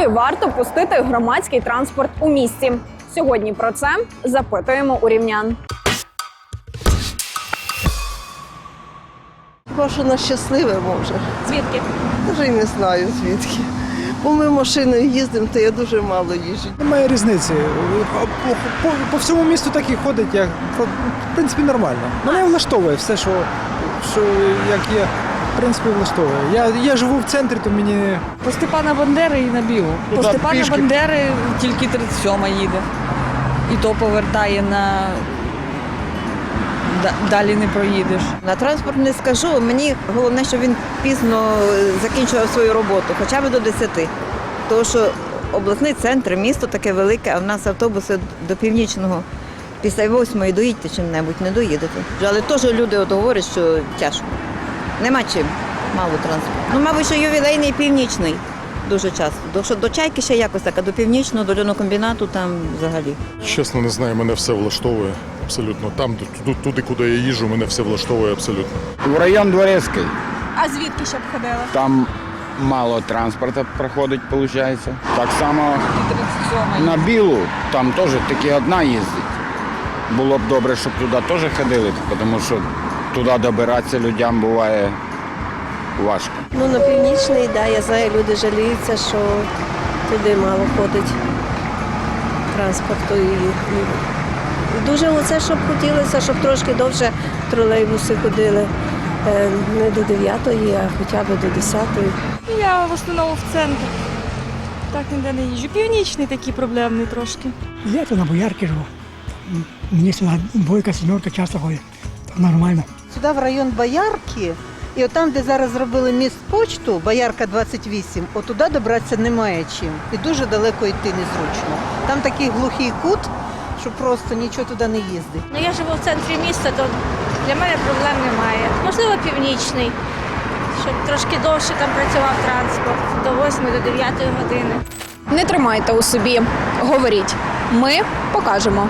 куди варто пустити громадський транспорт у місті. Сьогодні про це запитуємо у рівнян. Хіба що на щасливе може. Звідки? Даже і не знаю звідки. Бо ми машиною їздимо, то я дуже мало їжджу. Немає різниці. По, по, по всьому місту так і ходить, як в принципі нормально. Мене влаштовує все, що, що як є, принципі, влаштовує. Я, я живу в центрі, то мені По Степана Бандери і на Білу. По Ну, Степана пішки. Бандери тільки 37-ма їде. І то повертає на. Далі не проїдеш. На транспорт не скажу. Мені головне, щоб він пізно е, закінчував свою роботу, хоча б до 10. Тому що обласний центр, місто таке велике, а в нас автобуси до північного. Після восьмої доїдьте чим-небудь, не доїдете. Але теж люди от говорять, що тяжко. Нема чим, мало транспорту. Ну, мабуть, що ювілейний і північний дуже часто. До, що до чайки ще якось так, а до північного, до льонокомбінату там взагалі. Чесно, не знаю, мене все влаштовує абсолютно. Там, туди, туди, куди я їжджу, мене все влаштовує абсолютно. В район Дворецький. А звідки ще б ходили? Там мало транспорту проходить, виходить. Так само на білу, там теж тільки одна їздить. Було б добре, щоб туди теж ходили, тому що туди добиратися людям буває важко. Ну на північний, да, я знаю, люди жаліються, що туди мало ходить транспорту. І, дуже оце, щоб хотілося, щоб трошки довше тролейбуси ходили. Е, Не до 9, а хоча б до 10. Я в основному в центр. Так ніде не їжджу. Північний такий проблемний трошки. Я то на боярки живу. Мені сюди двойка, сімерка часто ходить. Нормально. Сюди в район Боярки, і отам, де зараз зробили міст почту, Боярка 28, отуди добратися немає чим. І дуже далеко йти незручно. Там такий глухий кут, що просто нічого туди не їздить. Ну я живу в центрі міста, то для мене проблем немає. Можливо, північний, щоб трошки довше там працював транспорт до 8 до 9 години. Не тримайте у собі. Говоріть. Ми покажемо.